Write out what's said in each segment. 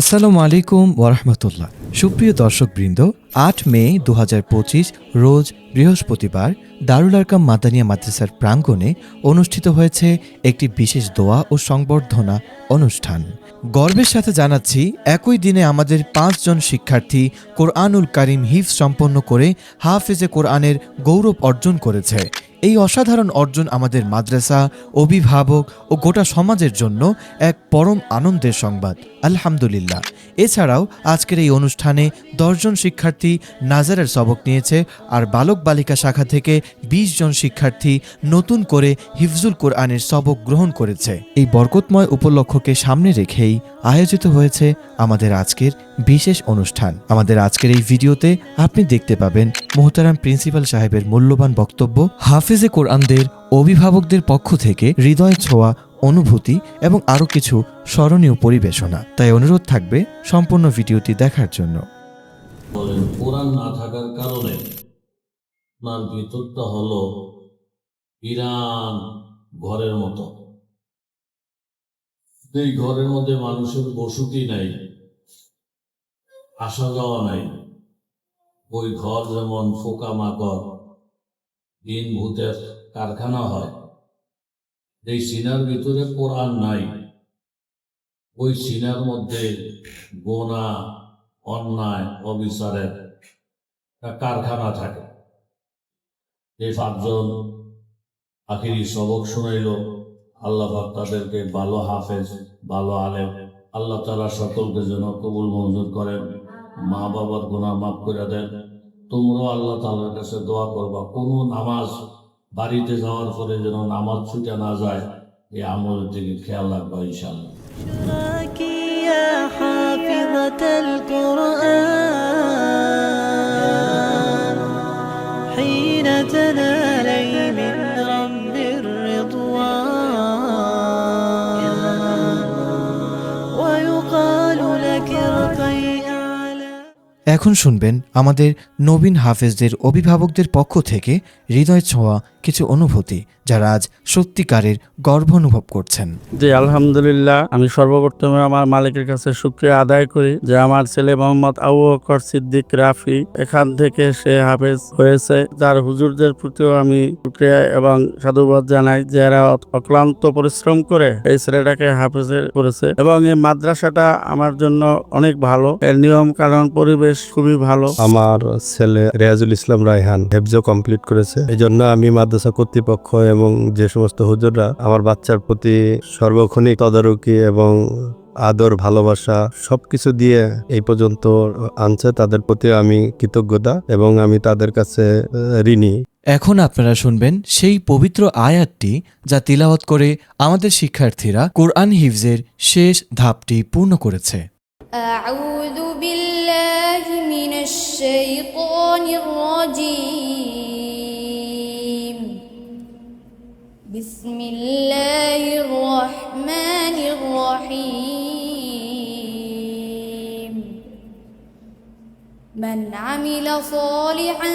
আসসালামু আলাইকুম ওরহমতুল্লাহ সুপ্রিয় দর্শকবৃন্দ, আট মে দু হাজার পঁচিশ রোজ বৃহস্পতিবার দারুল আরকাম মাদানিয়া মাদ্রাসার প্রাঙ্গণে অনুষ্ঠিত হয়েছে একটি বিশেষ দোয়া ও সংবর্ধনা অনুষ্ঠান। গর্বের সাথে জানাচ্ছি, একই দিনে আমাদের পাঁচজন শিক্ষার্থী কোরআনুল কারিম হিফ সম্পন্ন করে হাফেজে কোরআনের গৌরব অর্জন করেছে। এই অসাধারণ অর্জন আমাদের মাদ্রাসা, অভিভাবক ও গোটা সমাজের জন্য এক পরম আনন্দের সংবাদ। আলহামদুলিল্লাহ। এছাড়াও আজকের এই অনুষ্ঠানে দশজন শিক্ষার্থী নাজারের সবক নিয়েছে আর বালক বালিকা শাখা থেকে ২০ জন শিক্ষার্থী নতুন করে হিফজুল কোরআনের সবক গ্রহণ করেছে। এই বরকতময় উপলক্ষকে সামনে রেখেই আয়োজিত হয়েছে আমাদের আজকের বিশেষ অনুষ্ঠান। আমাদের আজকের এই ভিডিওতে আপনি দেখতে পাবেন মোহতারাম প্রিন্সিপাল সাহেবের মূল্যবান বক্তব্য, হাফিজে কোরআনদের অভিভাবকদের পক্ষ থেকে হৃদয় ছোঁয়া অনুভূতি এবং আরও কিছু স্মরণীয় পরিবেশনা। তাই অনুরোধ থাকবে সম্পূর্ণ ভিডিওটি দেখার জন্য। কোরআন না থাকার কারণে ইরান ঘরের মতো। এই ঘরের মধ্যে মানুষের বসতি নাই, আসা যাওয়া নাই। ওই ঘর যেমন ফোকা মাকড়, দিন ভূতের কারখানা হয়। এই সিনার ভিতরে কোরআন নাই। ওই সিনার মধ্যে গোনা, অন্যায়, অবিচারের কারখানা থাকে। এই পাঁচজন আখিরি সবক শুনাইল। আল্লাহ পাক তাদেরকে ভালো হাফেজ ভালো আলেম আল্লাহ তারা সকলকে যেন কবুল মঞ্জুর করেন মা বাবার গুণা মাফ করে দেন তোমরাও আল্লাহ তাআলার কাছে দোয়া করবা কোনো নামাজ বাড়িতে যাওয়ার পরে যেন নামাজ ছুটে না যায় এই আমলের দিকে খেয়াল রাখবা ইনশাল্লাহ بشراكي يا حافظة القرآن حين تنالي এখন শুনবেন আমাদের নবীন হাফেজদের অভিভাবকদের পক্ষ থেকে হৃদয় ছোঁয়া কিছু অনুভূতি, যারা আজ সত্যিকারের গর্ব অনুভব করছেন। জি, আলহামদুলিল্লাহ। আমি সর্বপ্রথমে আমার মালিকের কাছে শুক্রিয়া আদায় করি যে আমার ছেলে মোহাম্মদ আবু বকর সিদ্দিক রাফি এখান থেকে সে হাফেজ হয়েছে। যার হুজুরদের প্রতিও আমি শুক্রিয়া এবং সাধুবাদ জানাই যারা অক্লান্ত পরিশ্রম করে এই ছেলেটাকে হাফেজে করেছে। এবং এই মাদ্রাসাটা আমার জন্য অনেক ভালো। এর নিয়ম কারণ পরিবেশ খুবই ভালো। আমার ছেলে রেয়াজুল ইসলাম রায়হান হেফজ কমপ্লিট করেছে। এই জন্য আমি মাদ্রাসা কর্তৃপক্ষ এবং যে সমস্ত হুজুররা আমার বাচ্চার প্রতি সর্বক্ষণিক তদারকি এবং আদর ভালোবাসা সবকিছু দিয়ে এই পর্যন্ত আনছে তাদের প্রতি আমি কৃতজ্ঞতা এবং আমি তাদের কাছে ঋণী। এখন আপনারা শুনবেন সেই পবিত্র আয়াতটি যা তিলাওয়াত করে আমাদের শিক্ষার্থীরা কোরআন হিফজের শেষ ধাপটি পূর্ণ করেছে। أعوذ بالله من الشيطان الرجيم. بسم الله الرحمن الرحيم. من عمل صالحا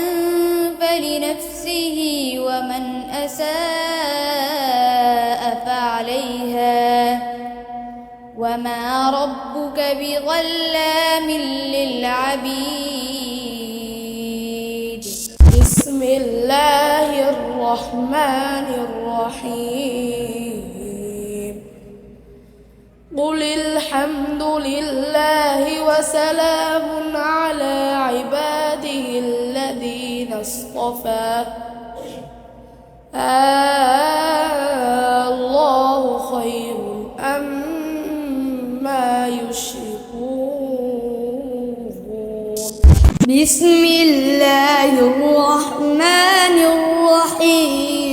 فلنفسه ومن أساء فعليها. وما ربك بظلام للعبيد. بسم الله الرحمن الرحيم. قل الحمد لله وسلام على عباده الذين اصطفى. الله بسم الله الرحمن الرحيم.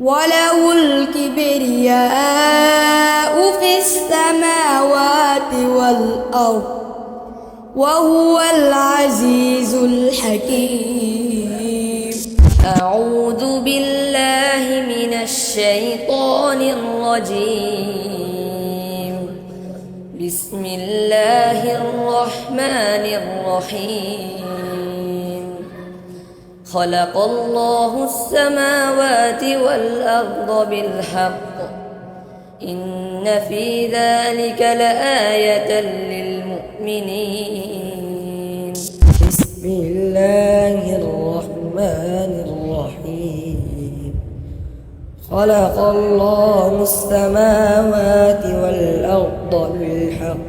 وله الكبرياء في السماوات والأرض وهو العزيز الحكيم. أعوذ بالله من الشيطان الرجيم. بسم الله الرحمن الرحيم. خلق الله السماوات والأرض بالحق. إن في ذلك لآية للمؤمنين. بسم الله الرحمن الرحيم خلق الله السماوات والأرض بالحق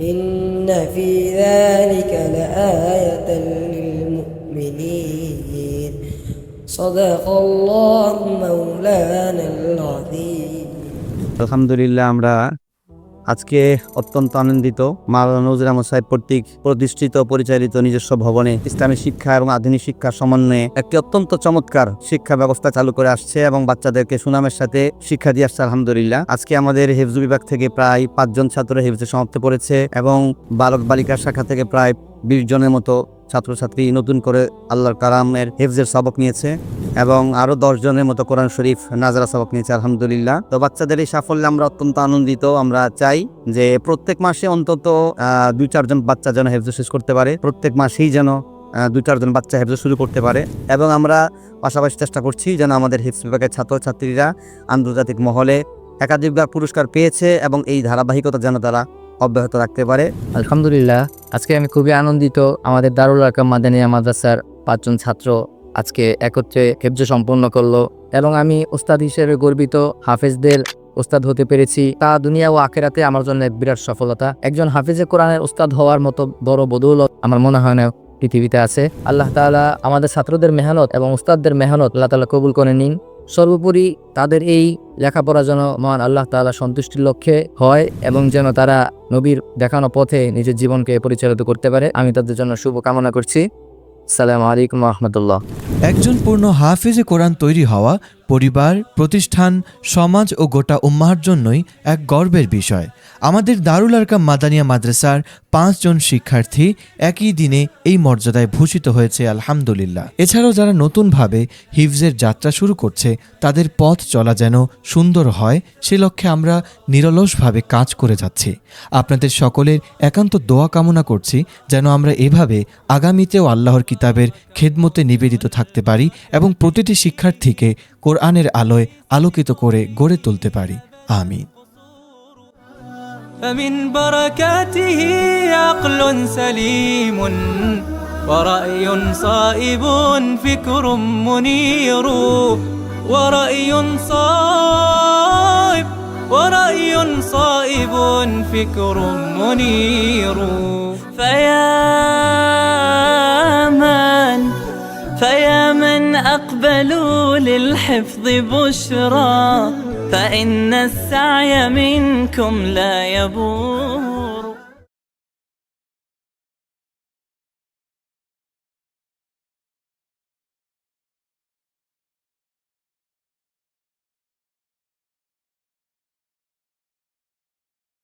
إن في ذلك لآية للمؤمنين صدق الله مولانا العظيم আলহামদুলিল্লাহ আমরা আজকে অত্যন্ত আনন্দিত মাওলানা আহমদ সাহেব কর্তৃক প্রতিষ্ঠিত পরিচালিত নিজস্ব ভবনে ইসলামী শিক্ষা এবং আধুনিক শিক্ষা সমন্বয়ে একটি অত্যন্ত চমৎকার শিক্ষা ব্যবস্থা চালু করে আসছে এবং বাচ্চাদেরকে সুনামের সাথে শিক্ষা দিয়ে আসছে, আলহামদুলিল্লাহ। আজকে আমাদের হেফজু বিভাগ থেকে প্রায় পাঁচজন ছাত্র হেফজে সমাপ্ত করেছে এবং বালক বালিকা শাখা থেকে প্রায় বিশ জনের মতো ছাত্রছাত্রী নতুন করে আল্লাহর কালামের হেফজের সবক নিয়েছে এবং আরও দশ জনের মতো কোরআন শরীফ নাজরা সবক নিয়েছে, আলহামদুলিল্লাহ। তো বাচ্চাদের এই সাফল্যে আমরা অত্যন্ত আনন্দিত। আমরা চাই যে প্রত্যেক মাসে অন্তত দুই চারজন বাচ্চা যেন হেফজ শেষ করতে পারে। প্রত্যেক মাসেই যেন দুই চারজন বাচ্চা হেফজ শুরু করতে পারে। এবং আমরা পাশাপাশি চেষ্টা করছি যেন আমাদের হেফজ বিভাগের ছাত্রছাত্রীরা আন্তর্জাতিক মহলে একাধিকবার পুরস্কার পেয়েছে এবং এই ধারাবাহিকতা যেন তারা অব্যাহত রাখতে পারে। আলহামদুলিল্লাহ, আজকে আমি খুবই আনন্দিত। আমাদের দারুল আরকাম মাদানিয়া মাদ্রাসার পাঁচজন ছাত্র আজকে একত্রে হেফজ সম্পন্ন করল এবং আমি ওস্তাদ হিসেবে গর্বিত, হাফেজদের ওস্তাদ হতে পেরেছি। তা দুনিয়া ও আখেরাতে আমার জন্য এক বিরাট সফলতা। একজন হাফেজে কোরআনের ওস্তাদ হওয়ার মতো বড় বদৌলত আমার মনে হয় না পৃথিবীতে আছে। আল্লাহ তালা আমাদের ছাত্রদের মেহনত এবং উস্তাদদের মেহনত আল্লাহ তাআলা কবুল করে নিন। সর্বোপরি তাদের এই লেখাপড়া যেন মহান আল্লাহ তালা সন্তুষ্টির লক্ষ্যে হয় এবং যেন তারা নবীর দেখানো পথে নিজের জীবনকে পরিচালিত করতে পারে। আমি তাদের জন্য শুভকামনা করছি। সালাম আলাইকুম রহমতুল্লাহ। একজন পূর্ণ হাফিজে কোরআন তৈরি হওয়া পরিবার, প্রতিষ্ঠান, সমাজ ও গোটা উম্মাহার জন্যই এক গর্বের বিষয়। আমাদের দারুল আরকাম মাদানিয়া মাদ্রাসার পাঁচজন শিক্ষার্থী একই দিনে এই মর্যাদায় ভূষিত হয়েছে, আলহামদুলিল্লাহ। এছাড়াও যারা নতুনভাবে হিফজের যাত্রা শুরু করছে, তাদের পথ চলা যেন সুন্দর হয়, সে লক্ষ্যে আমরা নিরলসভাবে কাজ করে যাচ্ছি। আপনাদের সকলের একান্ত দোয়া কামনা করছি, যেন আমরা এভাবে আগামীতেও আল্লাহর কিতাবের খেদমতে নিবেদিত থাকতে পারি এবং প্রতিটি শিক্ষার্থীকে কোরআনের আলোয় আলোকিত করে গড়ে তুলতে পারি আমিন فمن بركاته عقل سليم ورأي صائب فكر منير ورأي صائب ورأي صائب فكر منير فيا من فيا من أقبلوا للحفظ بشرى فإن السعي منكم لا يبور.